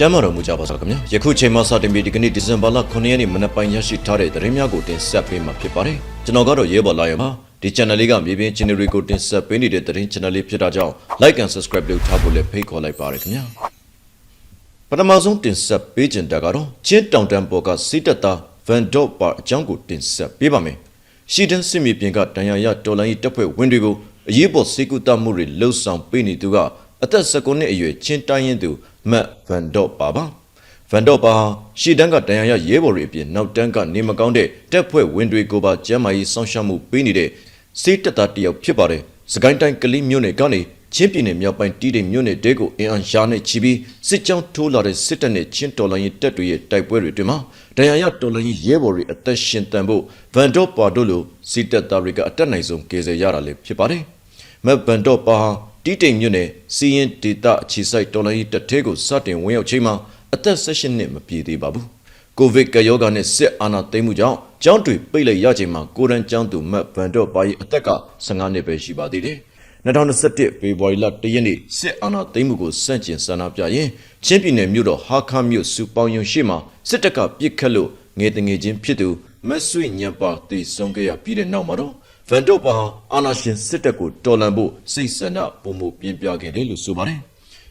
ကျမ်းမာတော်မူကြပါစေခင်ဗျာယခုချိန်မှစတင်ပြီးဒီကနေ့ဒီဇင်ဘာလ9ရက်နေ့မနက်ပိုင်းရရှိထားတဲ့သတင်းများကိုတင်ဆက်ပေးမှာဖြစ်ပါတယ်ကျွန်တော်ကတော့ရဲဘော်လာရပါဒီ channel လေးကမြေပြင် channel တွေကိုတင်ဆက်ပေးနေတဲ့သတင်း channel လေးဖြစ်တာကြောင့် like and subscribe လုပ်ထားဖို့လည်းဖိတ်ခေါ်လိုက်ပါရခင်ဗျာပထမဆုံးတင်ဆက်ပေးခြင်းတက်ကတော့ချင်းတောင်တန်းပေါ်ကစီးတက်သား Van Dort ပါအကြောင်းကိုတင်ဆက်ပေးပါမယ်ရှီဒန်စစ်မြေပြင်ကတန်ရာရတော်လိုင်းတပ်ဖွဲ့ဝင်တွေကိုအရေးပေါ်စေကူတမှုတွေလှုပ်ဆောင်ပေးနေသူကအသက်19နှစ်အရွယ်ချင်းတိုင်းရင်သူ မတ်ဗန်ဒေါ့ပါပါဗန်ဒေါ့ပါရှီဒန်ကတန်ရာရရဲဘော်တွေအပြင်နောက်တန်းကနေမကောင်းတဲ့တပ်ဖွဲ့ဝင်တွေကိုပါကျမ်းမာရေးစောင့်ရှောက်မှုပေးနေတဲ့စေတပ်သားတစ်ယောက်ဖြစ်ပါတယ်စကိုင်းတိုင်းကလေးမြို့နယ်ကနေချင်းပြည်နယ်မြောက်ပိုင်းတီးတိမ်မြို့နယ်တဲကိုအင်အားရှာနဲ့ချီပြီးစစ်ကြောင်းထိုးလာတဲ့စစ်တပ်နဲ့ချင်းတော်လိုင်းတပ်တွေရဲ့တိုက်ပွဲတွေတွင်မှာဒဏ်ရာရတော်လိုင်းရဲဘော်တွေအသက်ရှင်တန်ဖို့ဗန်ဒေါ့ပါတို့လိုစစ်တပ်သားတွေကအတက်နိုင်ဆုံးကယ်ဆယ်ရတာလည်းဖြစ်ပါတယ်မက်ဗန်ဒေါ့ပါဟာ တီးတိမ်မြို့နယ်စီရင်ဒေတာအခြေစိုက်တော်လိုင်းတပ်ထဲကိုစတင်ဝင်ရောက်ချိန်မှာအသက်16နှစ်မပြည့်သေးပါဘူးကိုဗစ်ကရောဂါနဲ့စစ်အာဏာသိမ်းမှုကြောင့်ကျောင်းတွေပိတ်လိုက်ရချိန်မှာကိုရန်ကျောင်းသူမက်ဗန်ဒေါ့ပါရဲ့အသက်က15နှစ်ပဲရှိပါသေးတယ်2021ဖေဖော်ဝါရီလ1ရက်နေ့စစ်အာဏာသိမ်းမှုကိုစန့်ကျင်ဆန္ဒပြရင်ချင်းပြည်နယ်မြို့တော်ဟာခါမြို့စုပေါင်းယုံရှိမှာစစ်တပ်ကပစ်ခတ်လို့ငယ်တငယ်ချင်းဖြစ်သူမတ်ဆွေညံပါတည်ဆုံးခဲ့ရပြီးတဲ့နောက်မှာတော့ ဗန်ဒေါ့ပါဟာအာဏာရှင်စစ်တပ်ကိုတော်လှန်ဖို့စိတ်ဆန္ဒပုံမှုပြင်းပြခဲ့တယ်လို့ဆိုပါတယ်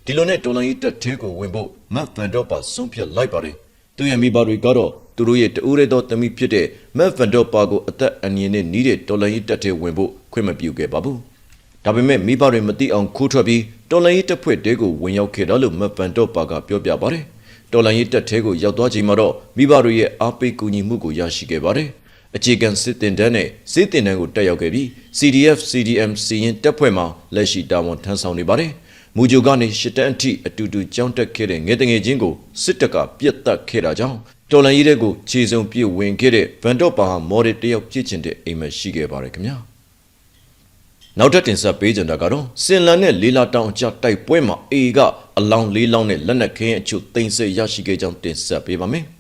ဒီလိုနဲ့တော်လှန်ရေးတပ်ထဲကိုဝင်ဖို့မတ်ဗန်ဒေါ့ပါဆုံးဖြတ်လိုက်ပါတယ်သူရဲ့မိဘတွေကတော့သူတို့ရဲ့တဦးရဲသောသမီးဖြစ်တဲ့မက်ဗန်ဒေါ့ပါကိုအသက်အန္တရာယ်နဲ့နီးတဲ့တော်လှန်ရေးတပ်ထဲဝင်ဖို့ခွင့်မပြုခဲ့ပါဘူးဒါပေမဲ့မိဘတွေမသိအောင်ခိုးထွက်ပြီးတော်လှန်ရေးတပ်ဖွဲ့တဲကိုဝင်ရောက်ခဲ့တယ်လို့မက်ဗန်ဒေါ့ပါကပြောပြပါတယ်တော်လှန်ရေးတပ်ထဲကိုရောက်သွားချိန်မှာတော့မိဘတွေရဲ့အားပေးကူညီမှုကိုရရှိခဲ့ပါတယ် အခြေခံစစ်တင်တန်းနဲ့စစ်တင်တန်းကိုတက်ရောက်ခဲ့ပြီး CDF CDM စီရင်တပ်ဖွဲ့မှလက်ရှိတာဝန်ထမ်းဆောင်နေပါတယ်။မူဂျိုကနေရှစ်တန်းအထိအတူတူကြောင်းတက်ခဲ့တဲ့ငယ်တငယ်ချင်းကိုစစ်တပ်ကပြစ်တက်ခဲ့တာကြောင့်တော်လန်ရေးတဲ့ကိုခြေစုံပြစ်ဝင်ခဲ့တဲ့ဗန်တော့ပါဟာမော်ဒယ်တယောက်ပြစ်ချင်တဲ့အိမ်မရှိခဲ့ပါတယ်ခင်ဗျာ။နောက်ထပ်တင်ဆက်ပေးကြတာကတော့စင်လန်နဲ့လေးလာတောင်အကြတိုက်ပွဲမှာအေကအလောင်းလေးလောင်းနဲ့လက်နက်ခင်းအချို့တင်ဆက်ရရှိခဲ့ကြောင်းတင်ဆက်ပေးပါမယ်။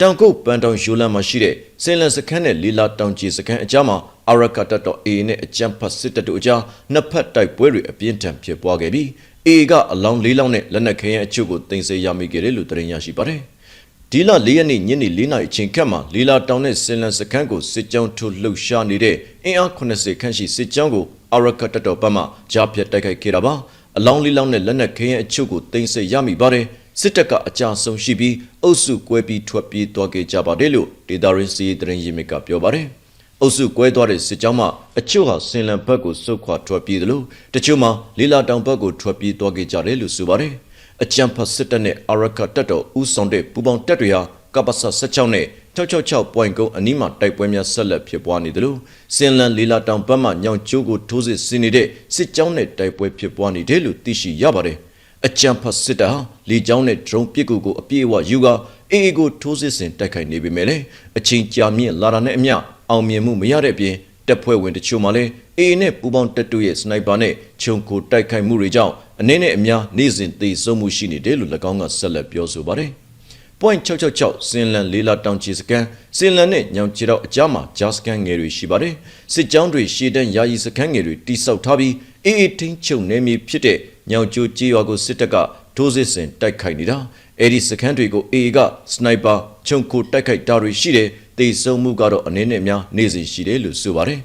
တောင်ကုတ်ပန်တောင်ယူလန်မှာရှိတဲ့စင်လန်စခန်းနဲ့လီလာတောင်ကြီးစခန်းအကြားမှာအာရကတတ်တော် A နဲ့အကြံဖတ်စစ်တပ်တို့အကြားနှစ်ဖက်တိုက်ပွဲတွေအပြင်းထန်ဖြစ်ပွားခဲ့ပြီး A ကအလောင်းလေးလောင်းနဲ့လက်နက်ခဲယမ်းအချို့ကိုတင်ဆက်ရမိခဲ့တယ်လို့သတင်းရရှိပါတယ်။ဒီလ၄ရက်နေ့ညနေ၄နာရီအချိန်ခန့်မှာလီလာတောင်နဲ့စင်လန်စခန်းကိုစစ်ကြောင်းထိုးလှုပ်ရှားနေတဲ့အင်အား80ခန့်ရှိစစ်ကြောင်းကိုအာရကတတ်တော်ဘက်မှကြားဖြတ်တိုက်ခိုက်ခဲ့တာပါ။အလောင်းလေးလောင်းနဲ့လက်နက်ခဲယမ်းအချို့ကိုတင်ဆက်ရမိပါတယ်။ စစ်တပ်ကအကြဆုံးရှိပြီးအုပ်စုကွဲပြီးထွက်ပြေးသွားခဲ့ကြပါတယ်လို့ဒေတာရင်းစီးသတင်းရင်းမြစ်ကပြောပါတယ်။အုပ်စုကွဲသွားတဲ့စစ်ကြောင်းမှအချို့ဟာစင်လန်ဘက်ကိုစုခွာထွက်ပြေးတယ်လို့တချို့မှလီလာတောင်ဘက်ကိုထွက်ပြေးသွားခဲ့ကြတယ်လို့ဆိုပါတယ်။အကြံဖတ်စစ်တပ်နဲ့အာရခတပ်တော်ဦးဆောင်တဲ့ပူပေါင်းတပ်တွေဟာကပ္ပစ16နဲ့666.9အနီးမှာတိုက်ပွဲများဆက်လက်ဖြစ်ပွားနေတယ်လို့စင်လန်လီလာတောင်ဘက်မှညောင်ကျိုးကိုထိုးစစ်ဆင်နေတဲ့စစ်ကြောင်းနဲ့တိုက်ပွဲဖြစ်ပွားနေတယ်လို့သိရှိရပါတယ်။ အကြံဖတ်စစ်တာလေကြောင်းနဲ့ drone ပစ်ကူကိုအပြည့်အဝယူကာအေအေကိုထိုးစစ်ဆင်တိုက်ခိုက်နေပေမဲ့လည်းအချိန်ကြာမြင့်လာတာနဲ့အမျှအောင်မြင်မှုမရတဲ့အပြင်တပ်ဖွဲ့ဝင်တချို့မှလည်းအေအေနဲ့ပူပေါင်းတပ်တို့ရဲ့စနိုက်ပါနဲ့ခြုံကိုတိုက်ခိုက်မှုတွေကြောင့်အနေနဲ့အများနေ့စဉ်သေဆုံးမှုရှိနေတယ်လို့၎င်းကဆက်လက်ပြောဆိုပါတယ်။ point 666စင်လန်လေးလာတောင်ချီစကန်စင်လန်နဲ့ညောင်ချီတော့အကြားမှာဂျာစကန်ငယ်တွေရှိပါတယ်စစ်ကြောင်းတွေရှေ့တန်းယာယီစကန်ငယ်တွေတိစောက်ထားပြီးအေးအေးထင်းချုပ်နေမည်ဖြစ်တဲ့ ညောင်ကျိုးကြေးရွာကိုစစ်တပ်ကထိုးစစ်ဆင်တိုက်ခိုက်နေတာအဲ့ဒီစခန်းတွေကိုအေကစနိုက်ပါခြုံခိုတိုက်ခိုက်တာတွေရှိတယ်တေဆုံးမှုကတော့အနေနဲ့များနေစီရှိတယ်လို့ဆိုပါတယ်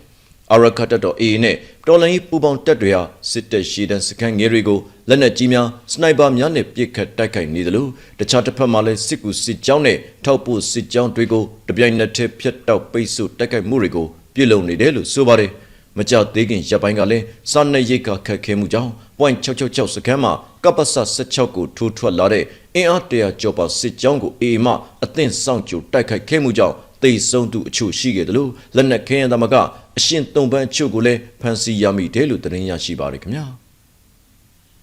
အရခတ်တော်အေနဲ့တော်လိုင်းပူပေါင်းတပ်တွေဟာစစ်တပ်ရှိတဲ့စခန်းငယ်တွေကိုလက်နက်ကြီးများစနိုက်ပါများနဲ့ပစ်ခတ်တိုက်ခိုက်နေတယ်လို့တခြားတစ်ဖက်မှာလည်းစစ်ကူစစ်ကြောင်းနဲ့ထောက်ပို့စစ်ကြောင်းတွေကိုတပြိုင်နက်တည်းဖျက်တောက်ပိတ်ဆို့တိုက်ခိုက်မှုတွေကိုပြုလုပ်နေတယ်လို့ဆိုပါတယ် မကြသေးခင်ရပ်ပိုင်းကလည်းစာနယ်ရိတ်ကခတ်ခဲမှုကြောင့် .666 စခန်းမှာကပ္ပစ16ကိုထိုးထွက်လာတဲ့အင်အားတရာကျော်ပါစစ်ကြောင်းကိုအေမအသင့်ဆောင်ကြိုတိုက်ခိုက်ခဲ့မှုကြောင့်တေဆုံးသူအချို့ရှိခဲ့တယ်လို့လက်နက်ခဲယမ်းသမကအရှင်သုံပန်းအချို့ကိုလည်းဖမ်းဆီးရမိတယ်လို့သတင်းရရှိပါရခင်ဗျာ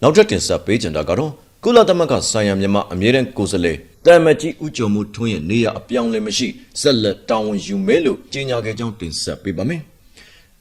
နောက်ထပ်တင်ဆက်ပေးကြတာကတော့ကုလသမဂ္ဂဆိုင်ရာမြန်မာအမြဲတမ်းကိုယ်စားလှယ်တာမကြီးဦးကျော်မှုထွန်းရဲ့နေရအပြောင်းလဲမရှိဆက်လက်တာဝန်ယူမယ်လို့ကြေညာခဲ့ကြောင်းတင်ဆက်ပေးပါမယ်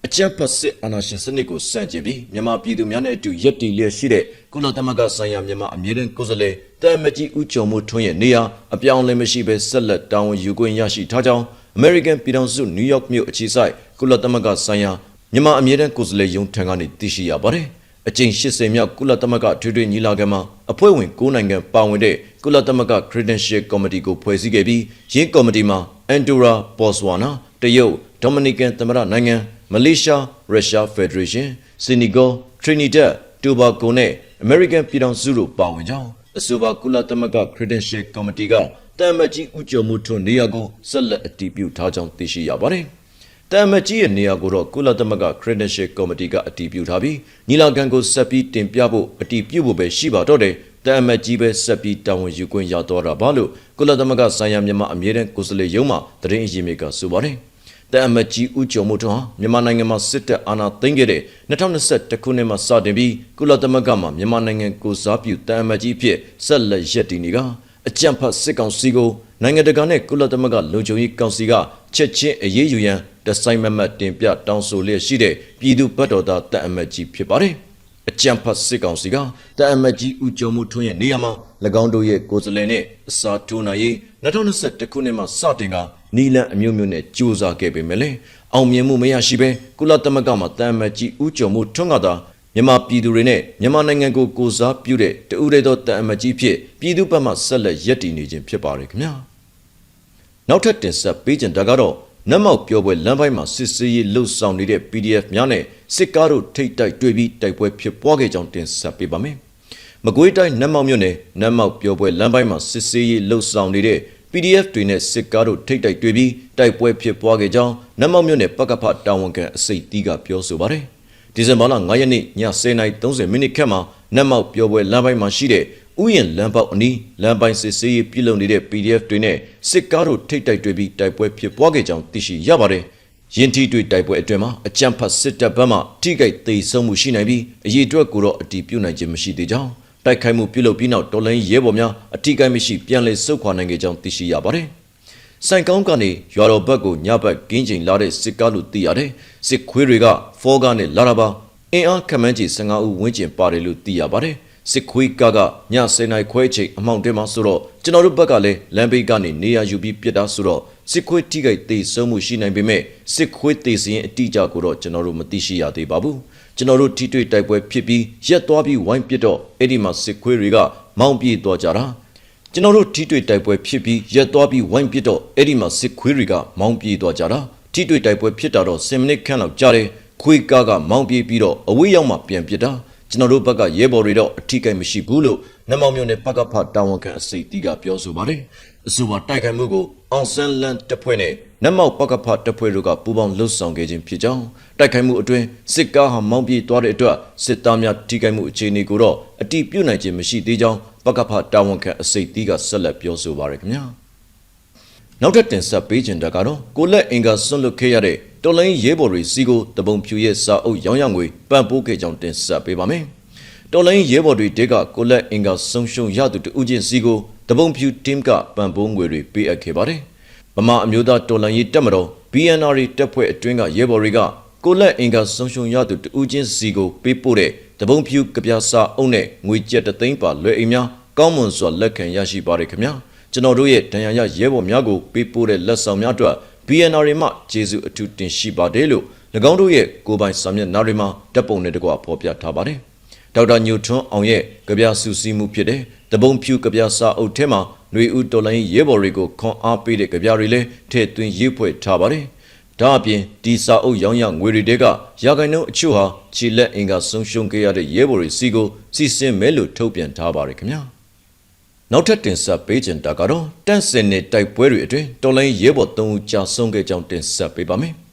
အကြံဖတ်စစ်အာဏာရှင်စနစ်ကိုစန့်ကျင်ပြီးမြန်မာပြည်သူများနဲ့အတူရည်တည်လျက်ရှိတဲ့ကုလသမဂ္ဂဆိုင်ရာမြန်မာအမြဲတမ်းကိုယ်စားလှယ်တာမကြီးဦးကျော်မိုးထွန်းရဲ့နေရာအပြောင်းလဲမရှိဘဲဆက်လက်တာဝန်ယူခွင့်ရရှိထားကြောင်း American ပြည်ထောင်စုနယူးယောက်မြို့အခြေစိုက်ကုလသမဂ္ဂဆိုင်ရာမြန်မာအမြဲတမ်းကိုယ်စားလှယ်ရုံးထံကနေသိရှိရပါတယ်။အကြိမ်80မြောက်ကုလသမဂ္ဂထွေထွေညီလာခံမှာအဖွဲ့ဝင်9နိုင်ငံပါဝင်တဲ့ကုကုလသမဂ္ဂ Credential Committee ကိုဖွဲ့စည်းခဲ့ပြီးယင်းကော်မတီမှာအန်ဒိုရာဘော့စဝါနာတရုတ်ဒိုမနီကန်သမ္မတနိုင်ငံ မလေးရှားရုရှားဖက်ဒရေးရှင်းဆီနီဂေါထရီနီဒတ်တိုဘာဂိုနဲ့အမေရိကန်ပြည်ထောင်စုတို့ပါဝင်ကြောင်းအဆိုပါကုလသမဂ္ဂ Credential Committee ကတမ်မတ်ကြီးဦးကျော်မှုထွန်းနေရာကိုဆက်လက်အတည်ပြုထားကြောင်းသိရှိရပါတယ်။တမ်မတ်ကြီးရဲ့နေရာကိုတော့ကုလသမဂ္ဂ Credential Committee ကအတည်ပြုထားပြီးညီလာခံကိုဆက်ပြီးတင်ပြဖို့အတည်ပြုဖို့ပဲရှိပါတော့တယ်။တမ်မတ်ကြီးပဲဆက်ပြီးတာဝန်ယူခွင့်ရတော့တာပါလို့ကုလသမဂ္ဂဆိုင်ရာမြန်မာအမြဲတမ်းကိုယ်စားလှယ်ရုံးမှသတင်းအရင်းမြစ်ကဆိုပါတယ်။ တမ်မတ်ကြီးဦးကျော်မှုထွန်းဟာမြန်မာနိုင်ငံမှာစစ်တပ်အာဏာသိမ်းခဲ့တဲ့2021ခုနှစ်မှာစတင်ပြီးကုလသမဂ္ဂမှာမြန်မာနိုင်ငံကိုစားပြုတမ်မတ်ကြီးဖြစ်ဆက်လက်ရည်တည်နေကအကြံဖတ်စစ်ကောင်စီကိုနိုင်ငံတကာနဲ့ကုလသမဂ္ဂလုံခြုံရေးကောင်စီကချက်ချင်းအရေးယူရန်တဆိုင်မမတ်တင်ပြတောင်းဆိုလျက်ရှိတဲ့ပြည်သူ့ဘတ်တော်သားတပ်အမတ်ကြီးဖြစ်ပါတယ်။အကြံဖတ်စစ်ကောင်စီကတပ်အမတ်ကြီးဦးကျော်မှုထွန်းရဲ့နေရာမှာ၎င်းတို့ရဲ့ကိုယ်စားလှယ်နဲ့အစာထိုးနိုင်ရေး2021ခုနှစ်မှာစတင်က နီလန်အမျိုးမျိုးနဲ့ကြိုးစားခဲ့ပေမဲ့လည်းအောင်မြင်မှုမရရှိဘဲကုလသမဂ္ဂမှာတပ်အမတ်ကြီးဦးကျော်မှုထွန်းကသာမြန်မာပြည်သူတွေနဲ့မြန်မာနိုင်ငံကိုကိုစားပြုတဲ့တဦးတည်းသောတန်အမတ်ကြီးဖြစ်ပြည်သူ့ဘက်မှဆက်လက်ရည်တည်နေခြင်းဖြစ်ပါတယ်ခင်ဗျာနောက်ထပ်တင်ဆက်ပေးခြင်းဒါကတော့နတ်မောက်ပြောပွဲလမ်းပိုင်းမှာစစ်စေးရေးလှုပ်ဆောင်နေတဲ့ PDF များနဲ့စစ်ကားတို့ထိတ်တိုက်တွေ့ပြီးတိုက်ပွဲဖြစ်ပွားခဲ့ကြောင်းတင်ဆက်ပေးပါမယ်မကွေးတိုင်းနတ်မောက်မြို့နယ်နတ်မောက်ပြောပွဲလမ်းပိုင်းမှာစစ်စေးရေးလှုပ်ဆောင်နေတဲ့ PDF တွေနဲ့စစ်ကားတို့ထိတ်တိုက်တွေ့ပြီးတိုက်ပွဲဖြစ်ပွားခဲ့ကြောင်းနတ်မောက်မြို့နယ်ပကဖတာဝန်ခံအစိတ်တီးကပြောဆိုပါတယ်ဒီဇင်ဘာလ9ရက်နေ့ည10:30မိနစ်ခန့်မှာနတ်မောက်ပြောပွဲလမ်းပိုင်းမှာရှိတဲ့ဥယျာဉ်လမ်းပေါက်အနီးလမ်းပိုင်းစစ်ဆေးရေးပြုလုပ်နေတဲ့ PDF တွေနဲ့စစ်ကားတို့ထိတ်တိုက်တွေ့ပြီးတိုက်ပွဲဖြစ်ပွားခဲ့ကြောင်းသိရှိရပါတယ်။ယင်းထိတွေ့တိုက်ပွဲအတွင်းမှာအကြမ်းဖက်စစ်တပ်ဘက်မှထိခိုက်သိမ်းဆုံးမှုရှိနိုင်ပြီးအရေးအတွက်ကိုတော့အတီးပြုတ်နိုင်ခြင်းမရှိသေးကြောင်း တိုက်ခိုက်မှုပြုလုပ်ပြီးနောက်တော်လိုင်းရဲဘော်များအထိခိုက်မရှိပြန်လည်ဆုတ်ခွာနိုင်ခဲ့ကြောင်းသိရှိရပါတယ်။ဆိုင်ကောင်းကနေရွာတော်ဘက်ကိုညဘက်ကင်းချိန်လာတဲ့စစ်ကားလို့သိရတယ်။စစ်ခွေးတွေကဖောကားနဲ့လာတာပါအင်အားခမန်းကြီး15ဦးဝန်းကျင်ပါတယ်လို့သိရပါတယ်။စစ်ခွေးကကည10နိုင်ခွဲချိန်အမောင့်တဲမှာဆိုတော့ကျွန်တော်တို့ဘက်ကလည်းလမ်းဘေးကနေနေရယူပြီးပြစ်တာဆိုတော့စစ်ခွေးထိခိုက်သေးဆုံးမှုရှိနိုင်ပေမဲ့စစ်ခွေးသေးစရင်အတိအကျကိုတော့ကျွန်တော်တို့မသိရှိရသေးပါဘူး။ ကျွန်တော်တို့ထိတွေ့တိုက်ပွဲဖြစ်ပြီးရက်သွားပြီးဝိုင်းပစ်တော့အဲ့ဒီမှာစစ်ခွေးတွေကမောင်းပြေးသွားကြတာ။ကျွန်တော်တို့ထိတွေ့တိုက်ပွဲဖြစ်ပြီးရက်သွားပြီးဝိုင်းပစ်တော့အဲ့ဒီမှာစစ်ခွေးတွေကမောင်းပြေးသွားကြတာထိတွေ့တိုက်ပွဲဖြစ်တာတော့10မိနစ်ခန့်လောက်ကြာတယ်ခွေးကားကမောင်းပြေးပြီးတော့အဝေးရောက်မှပြန်ပစ်တာကျွန်တော်တို့ဘက်ကရဲဘော်တွေတော့အထိကိမရှိဘူးလို့နမောင်မျိုးနဲ့ပကဖတာဝန်ခံအစိတ်တီးကပြောဆိုပါတယ်အဆိုပါတိုက်ခိုက်မှုကိုအောင်ဆန်းလန်တပ်ဖွဲ့နဲ့ နမောက်ပကဖတပ်ဖွဲ့တို့ကပူးပေါင်းလှုပ်ဆောင်ခဲ့ခြင်းဖြစ်ကြောင်းတိုက်ခိုက်မှုအတွင်းစစ်ကားဟာမောင်းပြေးသွားတဲ့အတွက်စစ်သားများထိခိုက်မှုအခြေအနေကိုတော့အတိပြုနိုင်ခြင်းမရှိသေးကြောင်းပကဖတာဝန်ခံအစိတ်တီးကဆက်လက်ပြောဆိုပါရခင်ဗျာနောက်ထပ်တင်ဆက်ပေးခြင်းတကတော့ကိုလက်အင်ကာဆွန့်လွတ်ခဲ့ရတဲ့တော်လိုင်းရဲဘော်တွေစီကိုတပုံဖြူရဲ့စာအုပ်ရောင်းရငွေပံ့ပိုးခဲ့ကြောင်းတင်ဆက်ပေးပါမယ်။တော်လိုင်းရဲဘော်တွေတဲကကိုလက်အင်ကာဆုံးရှုံးရသူတူးချင်းစီကိုတပုံဖြူ team ကပံ့ပိုးငွေတွေပေးအပ်ခဲ့ပါတယ်။ ဗမာအမျိုးသားတော်လိုင်းရေးတပ်မတော် BNR တပ်ဖွဲ့အတွင်းကရဲဘော်တွေကကိုလက်အင်ကာဆုံးရှုံးရသူတူးချင်းစီကိုပေးပို့တဲ့တပုံဖြူကပြားစာအုပ်နဲ့ငွေကျပ်တသိန်းပါလွယ်အိမ်များကောင်းမွန်စွာလက်ခံရရှိပါတယ်ခင်ဗျာ။ကျွန်တော်တို့ရဲ့ဒဏ်ရာရရဲဘော်များကိုပေးပို့တဲ့လက်ဆောင်များအတွက် BNR မှကျေးဇူးအထူးတင်ရှိပါတယ်လို့၎င်းတို့ရဲ့ကိုယ်ပိုင်စာမျက်နှာတွေမှာတပ်ပုံနဲ့တကွဖော်ပြထားပါတယ်။ဒေါက်တာညိုထွန်းအောင်ရဲ့ကြပြဆူစီမှုဖြစ်တဲ့ တပုံဖြူကြပြစာအုပ်ထဲမှာຫນွေဦးတော်လိုင်းရဲဘော်တွေကိုခွန်အားပေးတဲ့ကြပြတွေလည်းထည့်သွင်းရေးဖွဲ့ထားပါတယ်။ဒါအပြင်ဒီစာအုပ်ရောင်းရငွေတွေတဲကရာဂိုင်နှုန်းအချို့ဟာခြေလက်အင်ကဆုံးရှုံးခဲ့ရတဲ့ရဲဘော်တွေစီကိုစီစဉ်မဲလို့ထုတ်ပြန်ထားပါတယ်ခင်ဗျာ။နောက်ထပ်တင်ဆက်ပေးခြင်းတာကတော့တန့်စင်နဲ့တိုက်ပွဲတွေအတွင်းတော်လိုင်းရဲဘော်၃ဦးကြာဆုံးခဲ့ကြောင်းတင်ဆက်ပေးပါမယ်။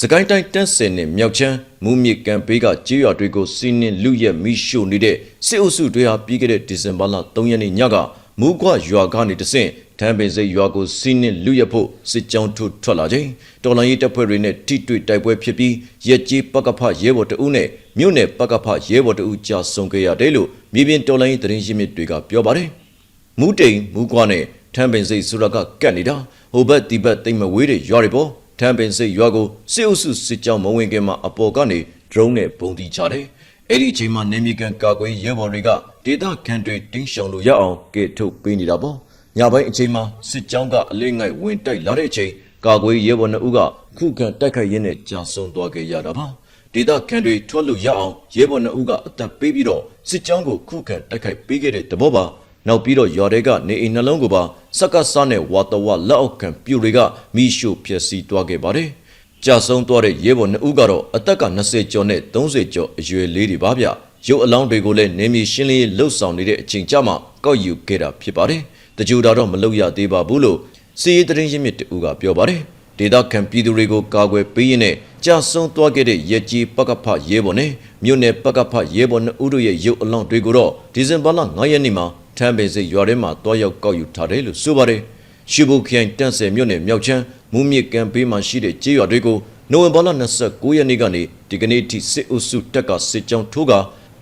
စကိုင်းတိုင်းတန့်စင်နဲ့မြောက်ချမ်းမူမြစ်ကံပေးကကြေးရွာတွေကိုစီးနင်းလူရက်မိရှို့နေတဲ့စစ်အုပ်စုတွေဟာပြီးခဲ့တဲ့ဒီဇင်ဘာလ3ရက်နေ့ညကမူကွရွာကနေတဆင့်ထမ်းပင်စိတ်ရွာကိုစီးနင်းလူရက်ဖို့စစ်ကြောင်းထုတ်ထွက်လာချိန်တော်လိုင်းရေးတပ်ဖွဲ့တွေနဲ့ထိတွေ့တိုက်ပွဲဖြစ်ပြီးရက်ကြီးပကဖရဲဘော်တဦးနဲ့မြို့နယ်ပကဖရဲဘော်တဦးကြာဆုံးခဲ့ရတယ်လို့မြေပြင်တော်လိုင်းရေးသတင်းရင်းမြစ်တွေကပြောပါတယ်။မူးတိန်မူးကွားနဲ့ထမ်းပင်စိတ်ဆိုတာကကတ်နေတာဟိုဘက်ဒီဘက်တိမ်မဝေးတဲ့ရွာတွေပေါ့ ထမ်းပင်စိတ်ရွာကိုစစ်အုပ်စုစစ်ကြောင်းမဝင်ခင်မှာအပေါ်ကနေဒရုန်းနဲ့ပုံတီချတယ်အဲ့ဒီအချိန်မှာနေမီကန်ကာကွယ်ရဲဘော်တွေကဒေတာခန်တွေတင်းရှောင်လို့ရအောင်ကဲထုတ်ပေးနေတာပေါ့ညပိုင်းအချိန်မှာစစ်ကြောင်းကအလေးငိုက်ဝင်တိုက်လာတဲ့အချိန်ကာကွယ်ရဲဘော်နှစ်ဦးကခုခံတိုက်ခိုက်ရင်းနဲ့ကြာဆုံးသွားခဲ့ရတာပါဒေတာခန်တွေထွက်လို့ရအောင်ရဲဘော်နှစ်ဦးကအသက်ပေးပြီးတော့စစ်ကြောင်းကိုခုခံတိုက်ခိုက်ပေးခဲ့တဲ့တဘောပါ နောက်ပြီးတော့ရွာတွေကနေအိမ်နှလုံးကိုပါစက္ကစနဲ့ဝါတဝလက်အောက်ခံပြူတွေကမိရှို့ဖျက်ဆီးသွားခဲ့ပါတယ်။ကြာဆုံးသွားတဲ့ရဲဘော်နှစ်ဦးကတော့အသက်က20ကျော်နဲ့30ကျော်အရွယ်လေးတွေပါဗျ။ရုပ်အလောင်းတွေကိုလည်းနေမြေရှင်းလင်းရေးလှုပ်ဆောင်နေတဲ့အချိန်ကြမှာကောက်ယူခဲ့တာဖြစ်ပါတယ်။တကြူတာတော့မလုပ်ရသေးပါဘူးလို့စီးရီးသတင်းရင်းမြစ်တူကပြောပါတယ်။ဒေသခံပြည်သူတွေကိုကာကွယ်ပေးရင်းနဲ့ကြာဆုံးသွားခဲ့တဲ့ရဲကြီးပကဖရဲဘော်နဲ့မြို့နယ်ပကဖရဲဘော်နှစ်ဦးတို့ရဲ့ရုပ်အလောင်းတွေကိုတော့ဒီဇင်ဘာလ9ရက်နေ့မှာထ မ်းပင်စိတ်ရွာထဲမှာတွားရောက်ကောက်ယူထားတယ်လို့ဆိုပါတယ်။ရှုဘုတ်ခိုင်တန့်ဆယ်မြို့နယ်မြောက်ချမ်းမူမြစ်ကံပေးမှာရှိတဲ့ကြေးရွာတွေကိုနိုဝင်ဘာလ29ရက်နေ့ကနေဒီကနေ့ထိစစ်အုပ်စုတက်ကစစ်ကြောင်းထိုးက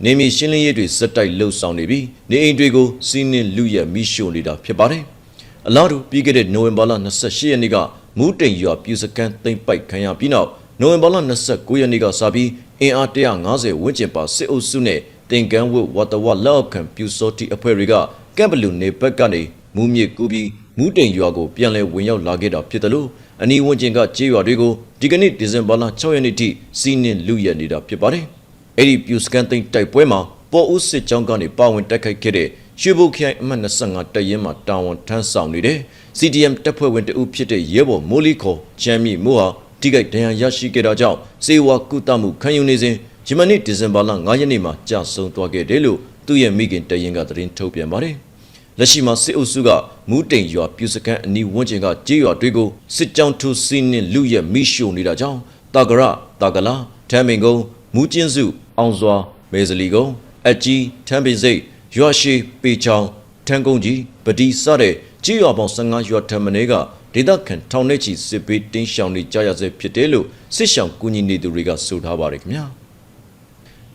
နေမြေရှင်းလင်းရေးတွေစက်တိုက်လှုပ်ဆောင်နေပြီးနေအိမ်တွေကိုစီးနှင်းလူရက်မိရှို့နေတာဖြစ်ပါတယ်။အလားတူပြီးခဲ့တဲ့နိုဝင်ဘာလ28ရက်နေ့ကမူးတိမ်ရွာပြူစကန်သိမ့်ပိုက်ခံရပြီးနောက်နိုဝင်ဘာလ29ရက်နေ့ကစပြီးအင်အား150ဝန်းကျင်ပါစစ်အုပ်စုနဲ့ တင်ကန်းဝတ်ဝတ်တဝလောက်ခံပြူစောတီအဖွဲ့တွေကကမ်ဘလူနေဘက်ကနေမူးမြစ်ကူးပြီးမူးတိမ်ရွာကိုပြန်လည်ဝင်ရောက်လာခဲ့တာဖြစ်တယ်လို့အနီးဝန်းကျင်ကကြေးရွာတွေကိုဒီကနေ့ဒီဇင်ဘာလ6ရက်နေ့ထိစီးနှင်းလူရက်နေတာဖြစ်ပါတယ်။အဲ့ဒီပြူစကန်သိမ့်တိုက်ပွဲမှာပေါ်ဦးစစ်ကြောင်းကနေပါဝင်တိုက်ခိုက်ခဲ့တဲ့ရွှေဘုတ်ခိုင်အမှတ်25တပ်ရင်းမှာတာဝန်ထမ်းဆောင်နေတဲ့ CDM တပ်ဖွဲ့ဝင်တအုပ်ဖြစ်တဲ့ရဲဘော်မိုးလီခေါ်ချမ်းမြေမိုးဟာတိကိတ်ဒဏ်ရာရရှိခဲ့တာကြောင့်စေဝါကုသမှုခံယူနေစဉ် ဂျမနီဒီဇင်ဘာလ9ရက်နေ့မှာကြာဆုံးသွားခဲ့တယ်လို့သူ့ရဲ့မိခင်တရင်ကသတင်းထုတ်ပြန်ပါတယ်။လက်ရှိမှာစစ်အုပ်စုကမူးတိမ်ရွာပြူစကန်အနီးဝန်းကျင်ကကြေးရွာတွေကိုစစ်ကြောင်းထူစီးနှင်းလူရဲ့မိရှို့နေတာကြောင့်တာဂရတာဂလာထမ်းမင်ကုန်းမူးကျင်းစုအောင်စွာမေဇလီကုန်းအကြီးထမ်းပင်စိတ်ရွာရှိပေချောင်းထန်းကုန်းကြီးပတိစတဲ့ကြေးရွာပေါင်း15ရွာထမ်းမင်းကဒေသခံထောင်ထဲချီစစ်ပေးတင်းရှောင်နေကြရဆဲဖြစ်တယ်လို့စစ်ရှောင်ကူညီနေသူတွေကဆိုထားပါတယ်ခင်ဗျာ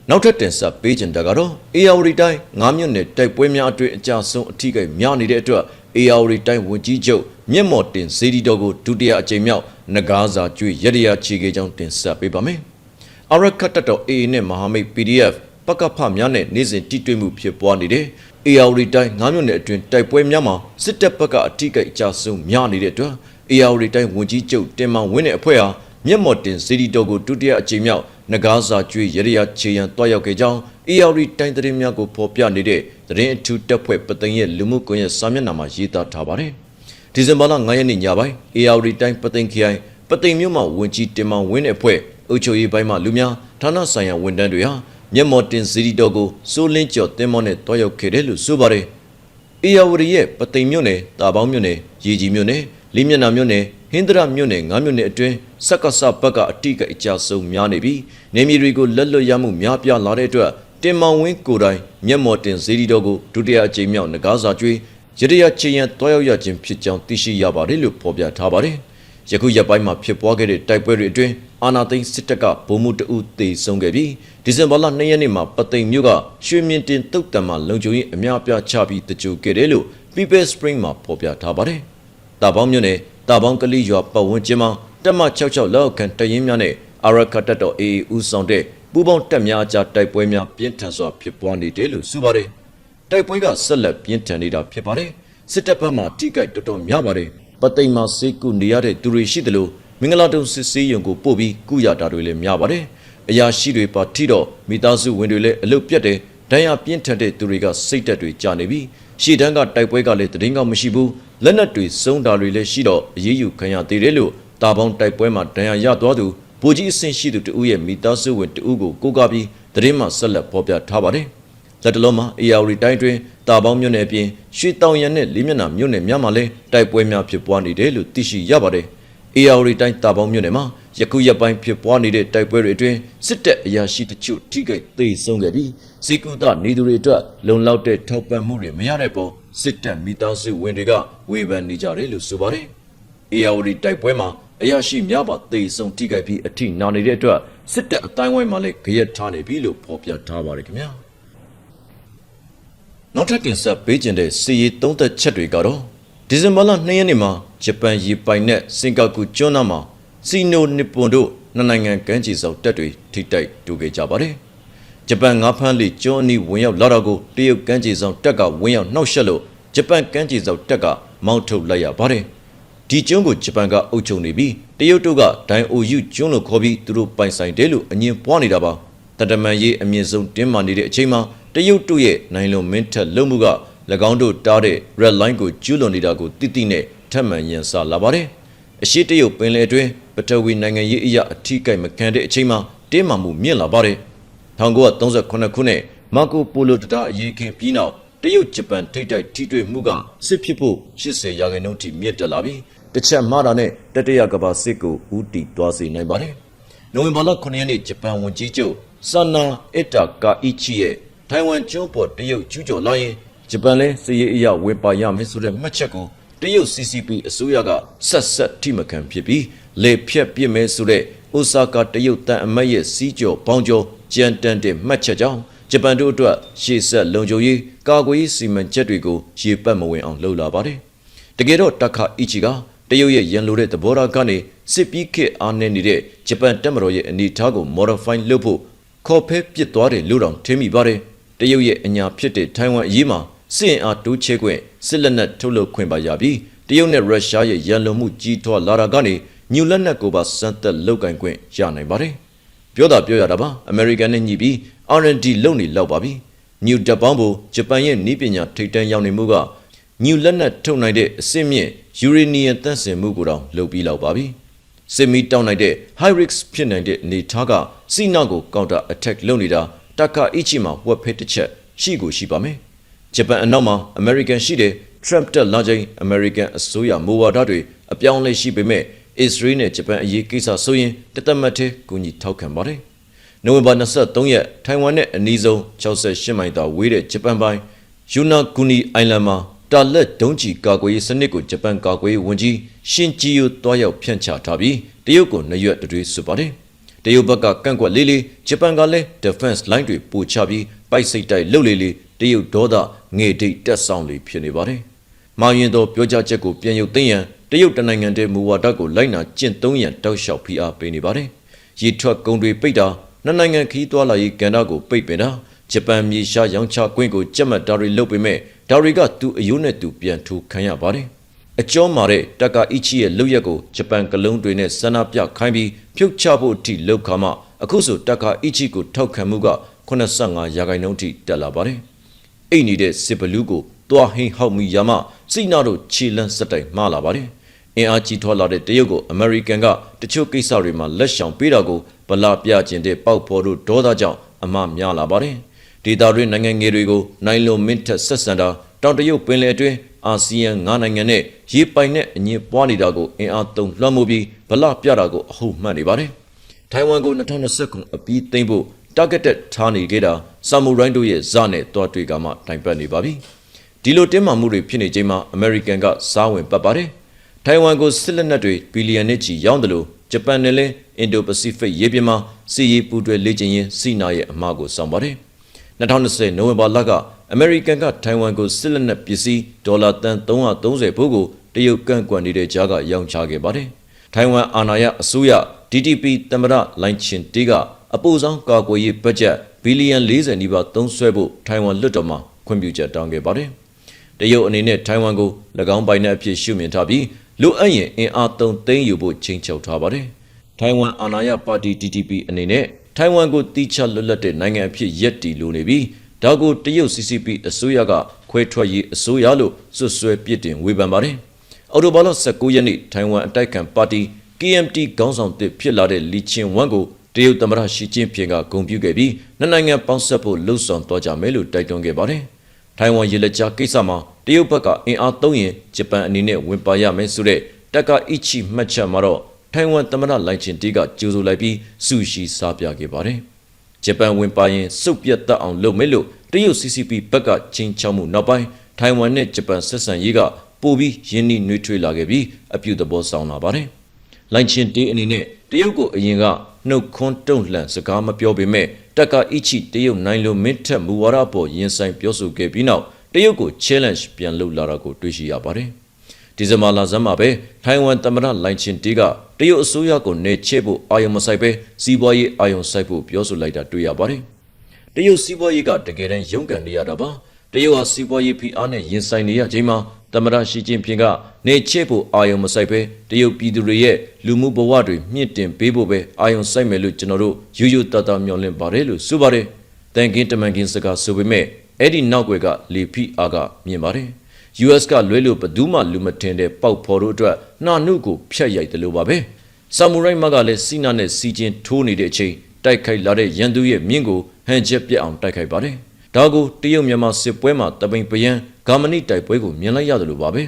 နောက်ထပ်တင်ဆက်ပေးချင်တာကတော့ AR တိုင်းငါးမြို့နယ်တိုက်ပွဲများအတွင်းအကြဆုံးအထီးကိများနေတဲ့အတွက် AR တိုင်းဝန်ကြီးချုပ်မြင့်မော်တင်စေဒီတော်ကိုဒုတိယအကြိမ်မြောက်နဂါးစာကျွေရရရချီကေကြောင်းတင်ဆက်ပေးပါမယ်။အရခတ်တတော် AA နဲ့မဟာမိတ် PDF ပကဖများနဲ့နေ့စဉ်တိတွေ့မှုဖြစ်ပွားနေတဲ့ AR တိုင်းငါးမြို့နယ်အတွင်းတိုက်ပွဲများမှာစစ်တပ်ဘက်ကအထီးကိအကြဆုံးများနေတဲ့အတွက် AR တိုင်းဝန်ကြီးချုပ်တင်မောင်ဝင်းတဲ့အဖွဲ့ဟာ မြက်မော်တင်စီဒီတော်ကိုဒုတိယအကြိမ်မြောက်နဂါးစာကျွေးရရချေရန်တွားရောက်ခဲ့ကြောင်း AR တိုင်းသတင်းများကိုဖော်ပြနေတဲ့သတင်းအထူးတပ်ဖွဲ့ပသိမ်ရဲ့လူမှုကွန်ရက်စာမျက်နှာမှာရေးသားထားပါတယ်။ဒီဇင်ဘာလ9ရက်နေ့ညပိုင်း AR တိုင်းပသိမ်ခရိုင်ပသိမ်မြို့မှာဝင်ကြီးတင်မောင်ဝင်းတဲ့အဖွဲ့အုပ်ချုပ်ရေးပိုင်းမှလူများဌာနဆိုင်ရာဝန်ထမ်းတွေဟာမျက်မော်တင်စီဒီတော်ကိုစိုးလင်းကျော်တင်မောနဲ့တွားရောက်ခဲ့တယ်လို့ဆိုပါတယ်။အေယာဝရီရဲ့ပသိမ်မြို့နယ်တာပေါင်းမြို့နယ်ရေကြီးမြို့နယ်လေးမျက်နှာမြို့နယ် ဟင်းဒရမြို့နယ်ငါးမြို့နယ်အတွင်းစက်ကဆဘက်ကအတိတ်ကအကြဆုံးများနေပြီးနေမြေတွေကိုလက်လွတ်ရမှုများပြားလာတဲ့အတွက်တင်မောင်ဝင်းကိုယ်တိုင်မျက်မော်တင်စီဒီတော်ကိုဒုတိယအကြိမ်မြောက်ငကားစာကျွေးရတရချေရန်တွားရောက်ရခြင်းဖြစ်ကြောင်းသိရှိရပါတယ်လို့ဖော်ပြထားပါတယ်။ယခုရက်ပိုင်းမှာဖြစ်ပွားခဲ့တဲ့တိုက်ပွဲတွေအတွင်းအာနာသိန်းစစ်တပ်ကဗိုလ်မှူးတအုပ်သေဆုံးခဲ့ပြီးဒီဇင်ဘာလ2ရက်နေ့မှာပသိမ်မြို့ကရွှေမြင့်တင်တုတ်တံမှာလုံခြုံရေးအများအပြားချပြီးတကြိုခဲ့တယ်လို့ People Spring မှာဖော်ပြထားပါတယ်။တာပေါင်းမြို့နယ် တာပေါင်းကလေးရွာပတ်ဝန်းကျင်မှာတက်မ66လောက်ခန့်တရင်များနဲ့အာရခတ်တပ်တော် AA ဦးဆောင်တဲ့ပူးပေါင်းတပ်များအကြားတိုက်ပွဲများပြင်းထန်စွာဖြစ်ပွားနေတယ်လို့ဆိုပါတယ်။တိုက်ပွဲကဆက်လက်ပြင်းထန်နေတာဖြစ်ပါတယ်။စစ်တပ်ဘက်မှထိခိုက်တော်တော်များပါတယ်။ပသိမ်မှာစေကူနေရတဲ့သူတွေရှိသလိုမင်္ဂလာတုံစစ်စေးရုံကိုပို့ပြီးကုရတာတွေလည်းများပါတယ်။အရာရှိတွေပါထိတော့မိသားစုဝင်တွေလည်းအလုတ်ပြတ်တယ်။ဒဏ်ရာပြင်းထန်တဲ့သူတွေကစိတ်သက်တွေကြာနေပြီးရှေ့တန်းကတိုက်ပွဲကလည်းတည်င်းကောင်းမရှိဘူး။ လက်နက်တွေစုံတာတွေလည်းရှိတော့အရေးယူခံရသေးတယ်လို့တာပေါင်းတိုက်ပွဲမှာဒဏ်ရာရသွားသူဗိုလ်ကြီးအဆင့်ရှိသူတဦးရဲ့မိသားစုဝင်တဦးကိုကိုးကားပြီးသတင်းမှဆက်လက်ဖော်ပြထားပါတယ်။လက်တလုံးမှာ AR တိုင်းတွင်တာပေါင်းမြို့နယ်အပြင်ရွှေတောင်ရံနဲ့လေးမျက်နှာမြို့နယ်များမှာလည်းတိုက်ပွဲများဖြစ်ပွားနေတယ်လို့သိရှိရပါတယ်။ AR တိုင်းတာပေါင်းမြို့နယ်မှာယခုရက်ပိုင်းဖြစ်ပွားနေတဲ့တိုက်ပွဲတွေအတွင်းစစ်တပ်အရာရှိတချို့ထိခိုက်သေဆုံးခဲ့ပြီးစီကူတာနေသူတွေအတွက်လုံလောက်တဲ့ထောက်ပံ့မှုတွေမရတဲ့ပုံ စစ်တပ်မိသားစုဝင်တွေကဝေဖန်နေကြတယ်လို့ဆိုပါတယ်။ AR တိုက်ပွဲမှာအရာရှိများပါသေဆုံးထိခိုက်ပြီးအထိနာနေတဲ့အတွက်စစ်တပ်အတိုင်းဝိုင်းမှာလည်းကြရက်ထားနေပြီလို့ဖော်ပြထားပါတယ်ခင်ဗျာနောက်ထပ်တင်ဆက်ပေးခြင်းတဲ့စီရီသုံးသက်ချက်တွေကတော့ဒီဇင်ဘာလ2ရက်နေ့မှာဂျပန်ရေပိုင်နဲ့စင်ကာပူကျွန်းနာမှာစီနိုနစ်ပွန်တို့နှစ်နိုင်ငံကမ်းခြေစောက်တပ်တွေထိတိုက်တူခဲ့ကြပါတယ် ဂျပန်ငါးဖမ်းလေကျွန်းအနီးဝင်ရောက်လာတော့ကိုတရုတ်ကမ်းခြေစောက်တပ်ကဝင်ရောက်နှောက်ယှက်လို့ဂျပန်ကမ်းခြေစောက်တပ်ကမောင်းထုတ်လိုက်ရပါတယ်ဒီကျွန်းကိုဂျပန်ကအုပ်ချုပ်နေပြီးတရုတ်တို့ကဒိုင်အိုယူကျွန်းလို့ခေါ်ပြီးသူတို့ပိုင်ဆိုင်တယ်လို့အငင်းပွားနေတာပါတတမန်ရေးအမြင့်ဆုံးတင်းမာနေတဲ့အချိန်မှာတရုတ်တို့ရဲ့နိုင်လွန်မင်းထက်လုံမှုက၎င်းတို့တားတဲ့ red line ကိုကျူးလွန်နေတာကိုတိတိနဲ့ထပ်မံရန်စာလာပါတယ်။အရှိတရုတ်ပင်လယ်အတွင်းပထဝီနိုင်ငံရေးအရာအထီးကိုက်မခံတဲ့အချိန်မှာတင်းမာမှုမြင့်လာပါတယ်။ 1938ခုနှစ်မာကိုပိုလိုတတာအရေးခင်ပြီးနောက်တရုတ်ဂျပန်ထိတ်တိုက်ထိတွေ့မှုကစစ်ဖြစ်ဖို့80ရာခိုင်နှုန်းထိမြင့်တက်လာပြီးတစ်ချက်မှတာနဲ့တတိယကမ္ဘာစစ်ကိုဦးတည်သွားစေနိုင်ပါတယ်။နိုဝင်ဘာလ9ရက်နေ့ဂျပန်ဝန်ကြီးချုပ်ဆာနာအစ်တာကာအီချီရဲ့ထိုင်ဝမ်ကျွန်းပေါ်တရုတ်ကျူးကျော်လာရင်ဂျပန်လည်းစည်ရေးအရာဝေပါရမယ်ဆိုတဲ့မှတ်ချက်ကိုတရုတ် CCP အစိုးရကဆက်ဆက်ထိမခံဖြစ်ပြီးလေဖြတ်ပြစ်မယ်ဆိုတဲ့အိုဆာကာတရုတ်တန်အမတ်ရဲ့စီးကြော်ပေါင်းကျော် ကြံတန်တဲ့မှတ်ချက်ကြောင့်ဂျပန်တို့အတွက်ရှေ့ဆက်လုံခြုံရေးကာကွယ်ရေးစီမံချက်တွေကိုရေပတ်မဝင်အောင်လှုပ်လာပါတယ်။တကယ်တော့တက်ခါအီချီကတရုတ်ရဲ့ရန်လိုတဲ့သဘောထားကနေစစ်ပြီးခေတ်အားနေနေတဲ့ဂျပန်တပ်မတော်ရဲ့အနေအထားကို modify လုပ်ဖို့ခေါ်ဖဲပစ်သွားတယ်လို့တောင်ထင်မိပါတယ်။တရုတ်ရဲ့အညာဖြစ်တဲ့ထိုင်ဝမ်အရေးမှာစစ်အင်အားတိုးချဲ့ခွင့်စစ်လက်နက်ထုတ်လုပ်ခွင့်ပါရပြီးတရုတ်နဲ့ရုရှားရဲ့ရန်လိုမှုကြီးထွားလာတာကနေညူလက်နက်ကိုပါစမ်းသက်လုပ်ကင်ခွင့်ရနိုင်ပါတယ်။ ပြောတာပြောရတာပါအမေရိကန်နဲ့ညီပြီး R&D လုပ်နေလောက်ပါပြီ။ညူတပ်ပေါင်းဖို့ဂျပန်ရဲ့နည်းပညာထိပ်တန်းရောက်နေမှုကညူလက်နက်ထုတ်နိုင်တဲ့အဆင့်မြင့်ယူရေနီယံတန့်စင်မှုကိုတောင်လုပ်ပြီးလောက်ပါပြီ။စစ်မီတောင်းနိုင်တဲ့ high risk ဖြစ်နိုင်တဲ့အနေထားကစီနာကို counter attack လုပ်နေတာတက္ကအီချီမှာဝက်ဖဲတစ်ချက်ရှိကိုရှိပါမယ်။ဂျပန်အနောက်မှာ American ရှိတဲ့ Trump တက်လာချိန် American အစိုးရမူဝါဒတွေအပြောင်းလဲရှိပေမဲ့ Israel နဲ့ဂျပန်အရေးကိစ္စဆိုရင်တသက်မတ်သေးကူညီထောက်ခံပါတယ်။နိုဝင်ဘာ23ရက်ထိုင်ဝမ်နဲ့အနီးဆုံး68မိုင်သာဝေးတဲ့ဂျပန်ပိုင်းယူနာဂူနီအိုင်လန်မှာတာလက်ဒုံးချီကာကွယ်ရေးစနစ်ကိုဂျပန်ကာကွယ်ရေးဝန်ကြီးရှင်ဂျီယိုတွားရောက်ဖြန့်ချထားပြီးတရုတ်ကိုနှရွက်တွေဆွပါတယ်။တရုတ်ဘက်ကကန့်ကွက်လေးလေးဂျပန်ကလည်း defense line တွေပို့ချပြီးပိုက်စိတ်တိုက်လှုပ်လေးလေးတရုတ်ဒေါသငေတိတ်တက်ဆောင်လေးဖြစ်နေပါတယ်။မာရင်တော်ပြောကြားချက်ကိုပြန်ရုပ်သိမ်းရန် တရုတ်တနိုင်ငံတည်းမူဝါဒကိုလိုက်နာကျင့်သုံးရန်တောက်လျှောက်ဖိအားပေးနေပါတယ်။ရေထွက်ကုန်တွေပိတ်တာနှစ်နိုင်ငံခီးသွွာလာရေးကဏ္ဍကိုပိတ်ပင်တာဂျပန်မြေရှားရောင်းချခွင့်ကိုကြက်မှတ်တာတွေလုပ်ပေမဲ့ဒါတွေကသူ့အယုံနဲ့သူပြန်ထူခံရပါတယ်။အကျော်မာတဲ့တကာအီချီရဲ့လုပ်ရက်ကိုဂျပန်ကလုံးတွေနဲ့ဆန္ဒပြခိုင်းပြီးဖြုတ်ချဖို့အထိလုပ်ခါမှအခုဆိုတကာအီချီကိုထောက်ခံမှုက85ရာခိုင်နှုန်းထိတက်လာပါတယ်။အိတ်နေတဲ့စစ်ဘလူးကိုသွားဟင်းဟောက်မိရမှ စိနာတို့ခြေလန်းစက်တိုင်မှားလာပါတယ်။အင်အားကြီးထွားလာတဲ့တရုတ်ကိုအမေရိကန်ကတချို့ကိစ္စတွေမှာလက်ရှောင်ပေးတာကိုဗလာပြကျင်တဲ့ပေါက်ဖော်တို့ဒေါသကြောင့်အမများလာပါတယ်။ဒေတာတွင်းနိုင်ငံငယ်တွေကိုနိုင်လွန်မင်းထက်ဆက်ဆံတာတောင်တရုတ်ပင်လယ်အတွင်းအာဆီယံ၅နိုင်ငံနဲ့ရေပိုင်နဲ့အငင်းပွားနေတာကိုအင်အားသုံးလွှမ်းမိုးပြီးဗလာပြတာကိုအဟုတ်မှတ်နေပါတယ်။ထိုင်ဝမ်ကို2020ခုအပြီးသိမ်းဖို့ targeted ထားနေခဲ့တာဆာမူရိုင်းတို့ရဲ့ဇာနဲ့တွားတွေ့ကမှတိုင်ပတ်နေပါပြီ။ ဒီလိုတင်းမာမှုတွေဖြစ်နေချိန်မှာအမေရိကန်ကစားဝင်ပတ်ပါတယ်။ထိုင်ဝမ်ကိုစစ်လက်နက်တွေဘီလီယံနဲ့ချီရောင်းတယ်လို့ဂျပန်နဲ့လည်းအင်ဒိုပစိဖိတ်ရေပြင်မှာစီရေးပူးတွဲလေ့ကျင့်ရင်းစီနာရဲ့အမှားကိုဆောင်ပါတယ်။2020နိုဝင်ဘာလကအမေရိကန်ကထိုင်ဝမ်ကိုစစ်လက်နက်ပစ္စည်းဒေါ်လာတန်330ဘို့ကိုတရုတ်ကန့်ကွက်နေတဲ့ကြားကရောင်းချခဲ့ပါတယ်။ထိုင်ဝမ်အာဏာရအစိုးရ DTP သမ္မတလိုင်ချင်တေးကအပူဆောင်ကာကွယ်ရေးဘတ်ဂျက်ဘီလီယံ40နီးပါးသုံးစွဲဖို့ထိုင်ဝမ်လွှတ်တော်မှာခွင့်ပြုချက်တောင်းခဲ့ပါတယ်။ တရုတ်အနေနဲ့ထိုင်ဝမ်ကို၎င်းပိုင်တဲ့အဖြစ်ရှုမြင်ထားပြီးလိုအပ်ရင်အင်အားသုံးသိမ်းယူဖို့ချိန်ချုပ်ထားပါတယ်။ထိုင်ဝမ်အာဏာရပါတီ DTP အနေနဲ့ထိုင်ဝမ်ကိုတီးခြားလွတ်လပ်တဲ့နိုင်ငံအဖြစ်ရက်တည်လိုနေပြီးဒါကိုတရုတ် CCP အစိုးရကခွဲထွက်ရေးအစိုးရလို့စွပ်စွဲပြစ်တင်ဝေဖန်ပါတယ်။အော်တိုဘာလ19ရက်နေ့ထိုင်ဝမ်အတိုက်ခံပါတီ KMT ခေါင်းဆောင်တစ်ဖြစ်လာတဲ့လီချင်ဝမ်ကိုတရုတ်သမ္မတရှီကျင်းဖျင်ကဂုဏ်ပြုခဲ့ပြီးနှစ်နိုင်ငံပေါင်းဆက်ဖို့လှုံ့ဆော်သွားကြမယ်လို့တိုက်တွန်းခဲ့ပါတယ်။ ထိုင်ဝမ်ရေလက်ကြားကိစ္စမှာတရုတ်ဘက်ကအင်အားသုံးရင်ဂျပန်အနေနဲ့ဝင်ပါရမယ်ဆိုတဲ့တက်ကအိချီမှတ်ချက်မှာတော့ထိုင်ဝမ်သမ္မတလိုင်ချင်တီကကြိုးဆိုလိုက်ပြီးဆူရှီစားပြခဲ့ပါတယ်။ဂျပန်ဝင်ပါရင်စုပ်ပြတ်တတ်အောင်လုပ်မယ်လို့တရုတ် CCP ဘက်ကချင်းချောက်မှုနောက်ပိုင်းထိုင်ဝမ်နဲ့ဂျပန်ဆက်ဆံရေးကပိုပြီးရင်းနှီးနှွေးထွေးလာခဲ့ပြီးအပြုသဘောဆောင်လာပါတယ်။လိုင်ချင်တီအနေနဲ့တရုတ်ကိုအရင်ကနှုတ်ခွန်းတုံ့လှန်စကားမပြောပေမဲ့ တက်ကအိချီတရုတ်နိုင်လိုမင်းထက်မူဝါဒပေါ်ရင်ဆိုင်ပြောဆိုခဲ့ပြီးနောက်တရုတ်ကို challenge ပြန်လုပ်လာတာကိုတွေ့ရှိရပါတယ်။ဒီဇင်ဘာလဆန်းမှာပဲထိုင်ဝမ်သမ္မတလိုင်ချင်တီကတရုတ်အစိုးရကိုနေချေဖို့အာရုံမစိုက်ပဲစီးပွားရေးအာရုံစိုက်ဖို့ပြောဆိုလိုက်တာတွေ့ရပါတယ်။တရုတ်စီးပွားရေးကတကယ်တမ်းရုန်းကန်နေရတာပါ။တရုတ်ဟာစီးပွားရေးဖိအားနဲ့ရင်ဆိုင်နေရချိန်မှာ သမ္မတရှီကျင်းဖျင်ကနေချေဖို့အာရုံမစိုက်ပဲတရုတ်ပြည်သူတွေရဲ့လူမှုဘဝတွေမြင့်တင်ပေးဖို့ပဲအာရုံစိုက်မယ်လို့ကျွန်တော်တို့ယူယူတတမျှော်လင့်ပါတယ်လို့ဆိုပါတယ်။တန်ကင်းတမန်ကင်းစကားဆိုပေမဲ့အဲ့ဒီနောက်ွယ်ကလေဖိအားကမြင်ပါတယ် US ကလွဲလို့ဘယ်သူမှလူမထင်တဲ့ပေါက်ဖော်တို့အတွက်နှာနှုတ်ကိုဖျက်ရိုက်တယ်လို့ပါပဲဆာမူရိုက်မကလည်းစီနာနဲ့စီချင်းထိုးနေတဲ့အချိန်တိုက်ခိုက်လာတဲ့ရန်သူရဲ့မြင့်ကိုဟန်ချက်ပြက်အောင်တိုက်ခိုက်ပါတယ်ဒါကိုတရုတ်မြန်မာစစ်ပွဲမှာတပိန်ပယံ ဂါမနီတိုက်ပွဲကိုမြင်လိုက်ရတယ်လို့ပါပဲ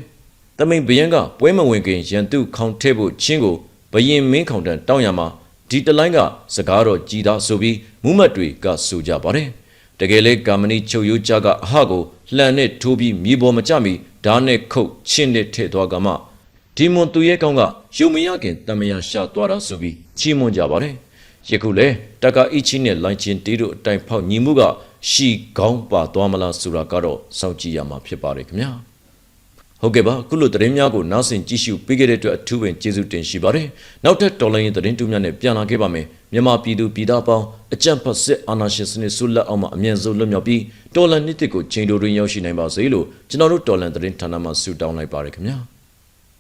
တပိန်ပယံကပွဲမဝင်ခင်ရန်သူခေါင်ထဲဖို့ချင်းကိုဘရင်မင်းခေါင်တန်တောင်းရမှာဒီတလိုင်းကစကားတော်ကြည်သာဆိုပြီးမူးမတ်တွေကဆိုကြပါတယ်တကယ်လေဂါမနီချုပ်ရိုးကြကအဟကိုလှန်နဲ့ထိုးပြီးမြေပေါ်မကျမီဓာတ်နဲ့ခုတ်ချင်းနဲ့ထည့်သွားကမှဒီမွန်သူရဲ့ကောင်းကယုံမရခင်တမယာရှာသွားတာဆိုပြီးချီးမွမ်းကြပါတယ်ယခုလေတက္ကအီချီနဲ့လိုင်းချင်းတေးတို့အတိုင်ဖောက်ညီမှုကရှီကောင်းပါသွားမလားဆိုတာကတော့စောင့်ကြည့်ရမှာဖြစ်ပါတယ်ခင်ဗျာဟုတ်ကဲ့ပါခုလိုသတင်းများကိုနားဆင်ကြည့်ရှုပေးခဲ့တဲ့အတွက်အထူးပင်ကျေးဇူးတင်ရှိပါတယ်နောက်ထပ်တော်လိုင်းရင်သတင်းတူးများနဲ့ပြန်လာခဲ့ပါမယ်မြန်မာပြည်သူပြည်သားပေါင်းအကြံဖတ်စစ်အာဏာရှင်စနစ်ဆုလက်အောက်မှာအမြင့်ဆုံးလွတ်မြောက်ပြီးတော်လန်နှစ်တစ်ကိုချိန်တိုတွင်ရောက်ရှိနိုင်ပါစေလို့ကျွန်တော်တို့တော်လန်သတင်းဌာနမှဆုတောင်းလိုက်ပါတယ်ခင်ဗျာ